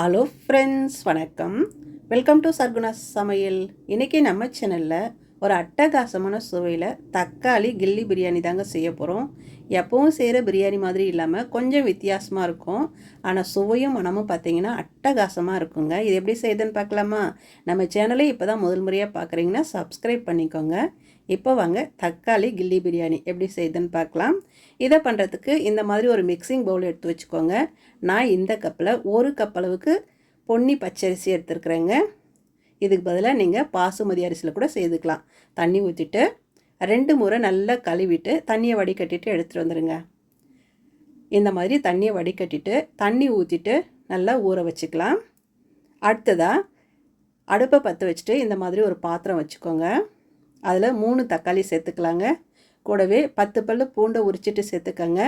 Hello friends வணக்கம். Welcome to Sarguna சமையல் இன்றைக்கி நம்ம சேனலில் ஒரு அட்டகாசமான சுவையில் தக்காளி கில்லி பிரியாணி தாங்க செய்ய போகிறோம் எப்பவும் செய்கிற பிரியாணி மாதிரி இல்லாமல் கொஞ்சம் வித்தியாசமாக இருக்கும். ஆனால் சுவையும் மனமும் பார்த்தீங்கன்னா அட்டகாசமாக இருக்குங்க. இது எப்படி செய்யுதுன்னு பார்க்கலாமா நம்ம சேனலை இப்போ தான் முதல் முறையாக பார்க்குறீங்கன்னா சப்ஸ்கிரைப் பண்ணிக்கோங்க. இப்போ வாங்க தக்காளி கில்லி பிரியாணி எப்படி செய்யுதுன்னு பார்க்கலாம். இதை பண்ணுறதுக்கு இந்த மாதிரி ஒரு மிக்சிங் பவுல் எடுத்து வச்சுக்கோங்க. நான் இந்த கப்பில் ஒரு கப் அளவுக்கு பொன்னி பச்சரிசி எடுத்துருக்குறேங்க. இதுக்கு பதிலாக நீங்கள் பாசுமதி அரிசியில் கூட செய்துக்கலாம். தண்ணி ஊற்றிட்டு ரெண்டு முறை நல்லா கழுவிட்டு தண்ணியை வடிகட்டிட்டு எடுத்துகிட்டு வந்துடுங்க இந்த மாதிரி தண்ணியை வடிகட்டிட்டு தண்ணி ஊற்றிட்டு நல்லா ஊற வச்சுக்கலாம். அடுத்ததாக அடுப்பை பற்ற வச்சுட்டு இந்த மாதிரி ஒரு பாத்திரம் வச்சுக்கோங்க. அதில் மூணு தக்காளி சேர்த்துக்கலாங்க. கூடவே பத்து பல்லு பூண்டை உரிச்சிட்டு சேர்த்துக்கோங்க.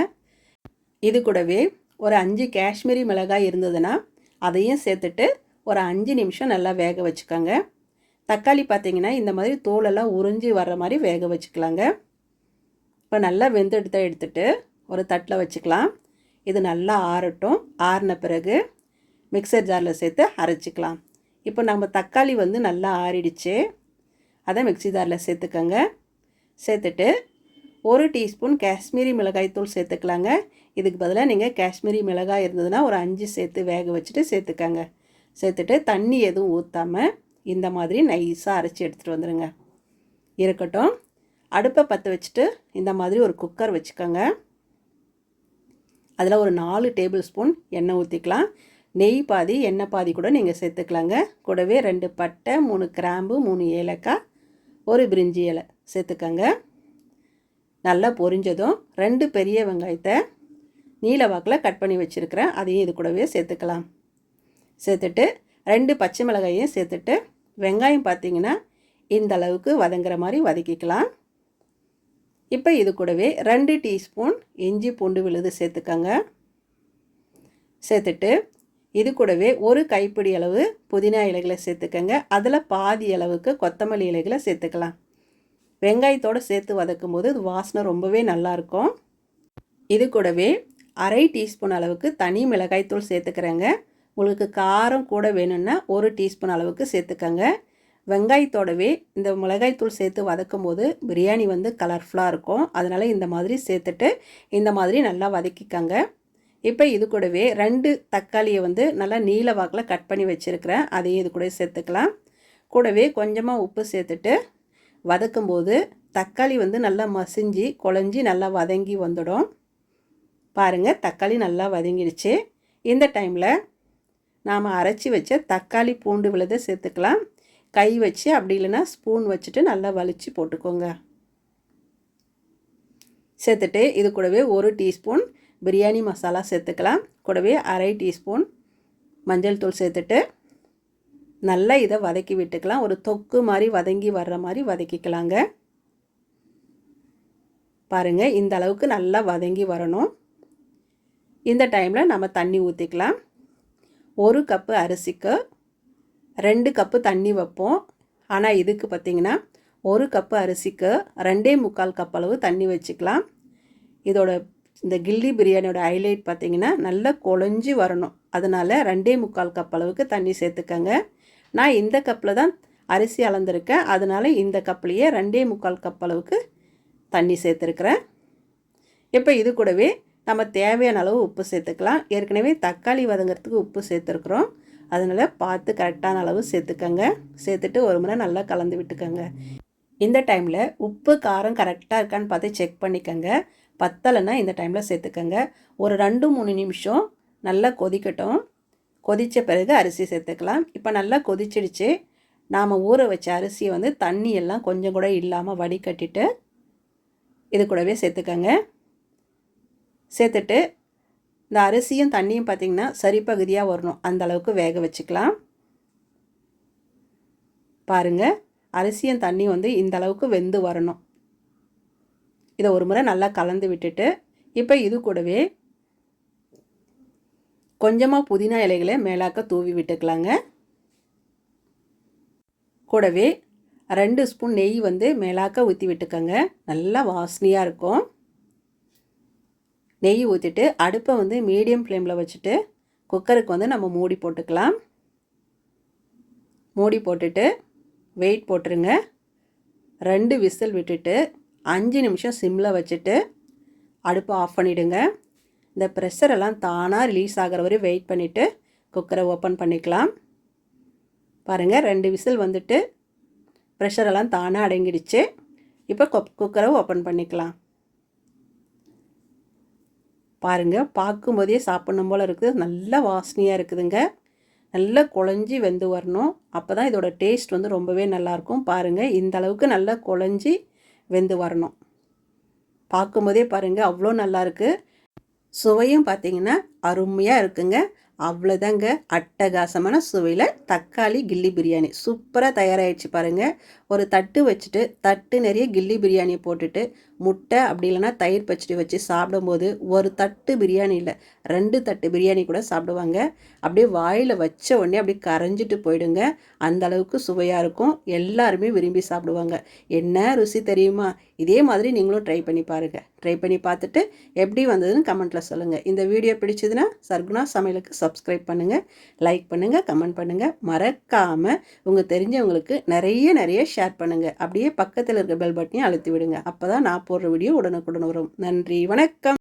இது கூடவே ஒரு அஞ்சு காஷ்மீரி மிளகாய் இருந்ததுன்னா அதையும் சேர்த்துட்டு ஒரு அஞ்சு நிமிஷம் நல்லா வேக வச்சுக்கோங்க. தக்காளி பார்த்திங்கன்னா இந்த மாதிரி தோலெல்லாம் உறிஞ்சி வர்ற மாதிரி வேக வச்சுக்கலாங்க. இப்போ நல்லா வெந்தெடுத்த எடுத்துட்டு ஒரு தட்டில் வச்சுக்கலாம். இது நல்லா ஆறட்டும். ஆறின பிறகு மிக்சர் ஜாரில் சேர்த்து அரைச்சிக்கலாம். இப்போ நம்ம தக்காளி வந்து நல்லா ஆறிடுச்சு. அதை மிக்சி ஜாரில் சேர்த்துக்கோங்க. சேர்த்துட்டு ஒரு டீஸ்பூன் காஷ்மீரி மிளகாய் தூள் சேர்த்துக்கலாங்க. இதுக்கு பதிலாக நீங்கள் காஷ்மீரி மிளகாய் இருந்ததுன்னா ஒரு அஞ்சு சேர்த்து வேக வச்சுட்டு சேர்த்துக்கங்க. சேர்த்துட்டு தண்ணி எதுவும் ஊற்றாமல் இந்த மாதிரி நைஸாக அரைச்சி எடுத்துகிட்டு வந்துடுங்க இருக்கட்டும். அடுப்பை பற்ற வச்சுட்டு இந்த மாதிரி ஒரு குக்கர் வச்சுக்கோங்க. அதில் ஒரு நாலு டேபிள் ஸ்பூன் எண்ணெய் ஊற்றிக்கலாம் நெய் பாதி எண்ணெய் பாதி கூட நீங்கள் சேர்த்துக்கலாங்க. கூடவே ரெண்டு பட்டை மூணு கிராம்பு மூணு ஏலக்காய் ஒரு பிரிஞ்சி இலை சேர்த்துக்கோங்க. நல்லா பொரிஞ்சதும் ரெண்டு பெரிய வெங்காயத்தை நீல வாக்கில் கட் பண்ணி வச்சுருக்கிறேன். அதையும் இது கூடவே சேர்த்துக்கலாம். சேர்த்துட்டு ரெண்டு பச்சை மிளகாயும் சேர்த்துட்டு வெங்காயம் பார்த்திங்கன்னா இந்த அளவுக்கு வதங்குற மாதிரி வதக்கிக்கலாம். இப்போ இது கூடவே ரெண்டு டீஸ்பூன் இஞ்சி பூண்டு விழுது சேர்த்துக்கோங்க. சேர்த்துட்டு இது கூடவே ஒரு கைப்பிடி அளவு புதினா இலைகளை சேர்த்துக்கோங்க. அதில் பாதி அளவுக்கு கொத்தமல்லி இலைகளை சேர்த்துக்கலாம். வெங்காயத்தோடு சேர்த்து வதக்கும் போது இது வாசனை ரொம்பவே நல்லாயிருக்கும் இது கூடவே அரை டீஸ்பூன் அளவுக்கு தனி மிளகாய்த்தூள் சேர்த்துக்கிறேங்க. உங்களுக்கு காரம் கூட வேணும்னா ஒரு டீஸ்பூன் அளவுக்கு சேர்த்துக்கங்க. வெங்காயத்தோடவே இந்த மிளகாய்த்தூள் சேர்த்து வதக்கும் போது பிரியாணி வந்து கலர்ஃபுல்லாக இருக்கும். அதனால் இந்த மாதிரி சேர்த்துட்டு இந்த மாதிரி நல்லா வதக்கிக்கங்க. இப்போ இது கூடவே ரெண்டு தக்காளியை வந்து நல்லா நீல வாக்கில் கட் பண்ணி வச்சுருக்கிறேன். அதையும் இது கூட சேர்த்துக்கலாம். கூடவே கொஞ்சமாக உப்பு சேர்த்துட்டு வதக்கும்போது தக்காளி வந்து நல்லா மசிஞ்சு குழஞ்சி நல்லா வதங்கி வந்துடும். பாருங்கள் தக்காளி நல்லா வதங்கிடுச்சு. இந்த டைமில் நாம் அரைச்சி வச்ச தக்காளி பூண்டு விழுதை சேர்த்துக்கலாம். கை வச்சு அப்படி இல்லைன்னா ஸ்பூன் வச்சுட்டு நல்லா வலித்து போட்டுக்கோங்க. சேர்த்துட்டு இது கூடவே ஒரு டீஸ்பூன் பிரியாணி மசாலா சேர்த்துக்கலாம். கூடவே அரை டீஸ்பூன் மஞ்சள் தூள் சேர்த்துட்டு நல்லா இதை வதக்கி விட்டுக்கலாம். ஒரு தொக்கு மாதிரி வதங்கி வர்ற மாதிரி வதக்கிக்கலாங்க. பாருங்கள் இந்த அளவுக்கு நல்லா வதங்கி வரணும். இந்த டைமில் நம்ம தண்ணி ஊற்றிக்கலாம் ஒரு கப்பு அரிசிக்கு ரெண்டு கப்பு தண்ணி வைப்போம். ஆனால் இதுக்கு பார்த்திங்கன்னா ஒரு கப்பு அரிசிக்கு ரெண்டே முக்கால் கப் அளவு தண்ணி வச்சுக்கலாம். இதோட இந்த கில்லி பிரியாணியோட ஹைலைட் பார்த்திங்கன்னா நல்லா குழஞ்சி வரணும். அதனால் ரெண்டே முக்கால் கப் அளவுக்கு தண்ணி சேர்த்துக்கங்க. நான் இந்த கப்பில் தான் அரிசி அளந்துருக்கேன். அதனால் இந்த கப்லேயே ரெண்டே முக்கால் கப் அளவுக்கு தண்ணி சேர்த்துருக்குறேன். இப்போ இது கூடவே நம்ம தேவையான அளவு உப்பு சேர்த்துக்கலாம். ஏற்கனவே தக்காளி வதங்கிறதுக்கு உப்பு சேர்த்துருக்குறோம். அதனால் பார்த்து கரெக்டான அளவு சேர்த்துக்கங்க. சேர்த்துட்டு ஒரு முறை நல்லா கலந்து விட்டுக்கோங்க. இந்த டைமில் உப்பு காரம் கரெக்டாக இருக்கான்னு பார்த்து செக் பண்ணிக்கோங்க. பத்தலைன்னா இந்த டைமில் சேர்த்துக்கோங்க. ஒரு ரெண்டு மூணு நிமிஷம் நல்லா கொதிக்கட்டும். கொதித்த பிறகு அரிசி சேர்த்துக்கலாம். இப்போ நல்லா கொதிச்சிடுச்சு. நாம் ஊற வச்ச அரிசியை வந்து தண்ணி எல்லாம் கொஞ்சம் கூட இல்லாமல் வடிகட்டிட்டு இது கூடவே சேர்த்துக்கோங்க. சேர்த்துட்டு இந்த அரிசியும் தண்ணியும் பார்த்திங்கன்னா சரிப்பகுதியாக வரணும். அந்த அளவுக்கு வேக வச்சுக்கலாம். பாருங்கள் அரிசியும் தண்ணி வந்து இந்த அளவுக்கு வெந்து வரணும். இதை ஒரு முறை நல்லா கலந்து விட்டுட்டு இப்போ இது கூடவே கொஞ்சமாக புதினா இலைகளை மேலாக்க தூவி விட்டுக்கலாங்க. கூடவே ரெண்டு ஸ்பூன் நெய் வந்து மேலாக்க ஊற்றி விட்டுக்கோங்க. நல்லா வாசனையாக இருக்கும். நெய் ஊற்றிட்டு அடுப்பை வந்து மீடியம் ஃப்ளேமில் வச்சுட்டு குக்கருக்கு வந்து நம்ம மூடி போட்டுக்கலாம். மூடி போட்டுட்டு வெயிட் போட்டுருங்க. ரெண்டு விசில் விட்டுட்டு அஞ்சு நிமிஷம் சிம்மில் வச்சுட்டு அடுப்பை ஆஃப் பண்ணிவிடுங்க இந்த ப்ரெஷர் எல்லாம் தானாக ரிலீஸ் ஆகிற வரை வெயிட் பண்ணிவிட்டு குக்கரை ஓப்பன் பண்ணிக்கலாம். பாருங்கள் ரெண்டு விசில் வந்துட்டு ப்ரெஷர் எல்லாம் தானாக அடங்கிடுச்சு. இப்போ குக்கரை ஓப்பன் பண்ணிக்கலாம். பாருங்கள் பார்க்கும்போதே சாப்பிட்ணும் போல் இருக்குது. நல்ல வாசனையாக இருக்குதுங்க. நல்லா குழஞ்சி வெந்து வரணும். அப்போ தான் இதோட டேஸ்ட் வந்து ரொம்பவே நல்லாயிருக்கும் பாருங்கள் இந்த அளவுக்கு நல்லா குழஞ்சி வெந்து வரணும். பார்க்கும்போதே பாருங்கள் அவ்வளோ நல்லாயிருக்கு சுவையும் பார்த்திங்கன்னா அருமையாக இருக்குங்க. அவ்வளோதாங்க அட்டகாசமான சுவையில் தக்காளி கில்லி பிரியாணி. சூப்பராக தயாராகிடுச்சு பாருங்கள் ஒரு தட்டு வச்சுட்டு தட்டு நிறைய கில்லி பிரியாணி போட்டுட்டு முட்டை அப்படி இல்லைன்னா தயிர் பச்சடி வச்சு சாப்பிடும்போது ஒரு தட்டு பிரியாணி இல்லை ரெண்டு தட்டு பிரியாணி கூட சாப்பிடுவாங்க. அப்படியே வாயில் வச்ச உடனே அப்படியே கரைஞ்சிட்டு போயிடுங்க. அந்த அளவுக்கு சுவையாக இருக்கும். எல்லாருமே விரும்பி சாப்பிடுவாங்க. என்ன ருசி தெரியுமா? இதே மாதிரி நீங்களும் ட்ரை பண்ணி பாருங்கள் ட்ரை பண்ணி பார்த்துட்டு எப்படி வந்ததுன்னு கமெண்ட்டில் சொல்லுங்கள் இந்த வீடியோ பிடிச்சதுன்னா சர்குணா சமையலுக்கு சப்ஸ்கிரைப் பண்ணுங்கள் லைக் பண்ணுங்கள் கமெண்ட் பண்ணுங்கள் மறக்காமல் உங்கள் தெரிஞ்சவங்களுக்கு நிறைய நிறைய ஷேர் பண்ணுங்கள் அப்படியே பக்கத்தில் இருக்க பெல் பட்டனையும் அழுத்தி விடுங்க. அப்போ தான் நான் போடுற வீடியோ உடனுக்குடன் வரும். நன்றி வணக்கம்.